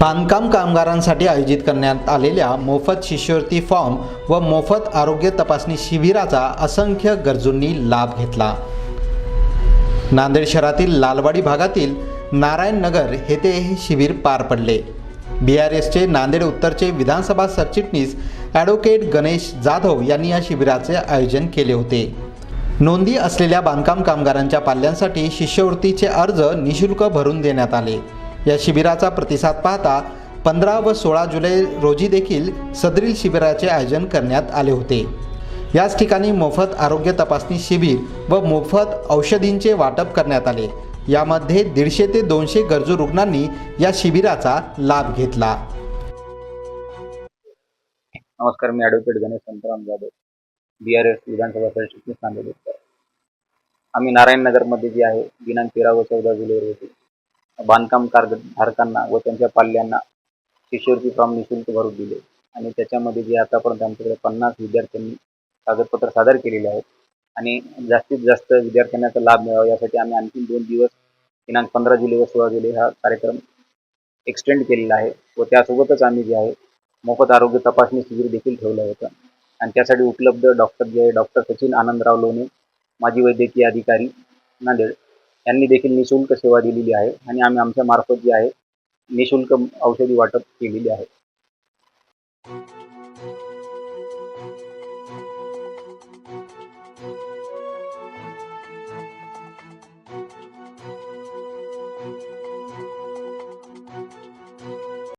बांधकाम कामगारांसाठी आयोजित करण्यात आलेल्या मोफत शिष्यवृत्ती फॉर्म व मोफत आरोग्य तपासणी शिबिराचा असंख्य गरजूंनी लाभ घेतला. नांदेड शहरातील लालवाडी भागातील नारायण नगर येथे हे शिबिर पार पडले. बी आर एसचे नांदेड उत्तरचे विधानसभा सरचिटणीस ॲडव्होकेट गणेश जाधव यांनी या शिबिराचे आयोजन केले होते. नोंदी असलेल्या बांधकाम कामगारांच्या पाल्यांसाठी शिष्यवृत्तीचे अर्ज निशुल्क भरून देण्यात आले. या शिबिराचा प्रतिसाद पाहता पंधरा व सोळा जुलै रोजी देखील सदरील शिबिराचे आयोजन करण्यात आले होते. याच ठिकाणी मोफत आरोग्य तपासणी शिबिर व मोफत औषधींचे वाटप करण्यात आले. यामध्ये दीडशे ते दोनशे गरजू रुग्णांनी या शिबिराचा लाभ घेतला. नमस्कार मी ॲडव्होकेट गणेश संतराम जाधव बी आर एस विधानसभा सरचिटणीस नांदेड आम्ही नारायण नगरमध्ये जे आहे दिनांक तेरा व चौदा जुलै रोजी बांधकाम कारधारकांना व त्यांच्या पाल्यांना शिष्यवृत्ती फॉर्म निशुल्क भरून दिले. आणि त्याच्यामध्ये जे आतापर्यंत आमच्याकडे पन्नास विद्यार्थ्यांनी कागदपत्र सादर केलेले आहेत. आणि जास्तीत जास्त विद्यार्थ्यांना लाभ मिळावा. यासाठी आम्ही आणखी दोन दिवस दिनांक पंधरा जुलै व सोळा जुलै हा कार्यक्रम एक्सटेंड केलेला आहे. व त्यासोबतच आम्ही जे आहे मोफत आरोग्य तपासणी शिबिर देखील ठेवलं होतं. आणि त्यासाठी उपलब्ध डॉक्टर जे आहे डॉक्टर सचिन आनंदराव लोणे माजी वैद्यकीय अधिकारी नांदेड. यांनी देखील निशुल्क सेवा दिलेली आहे आणि आम्ही आमच्या मार्फत जे आहे निशुल्क औषधी वाटप केलेली आहे.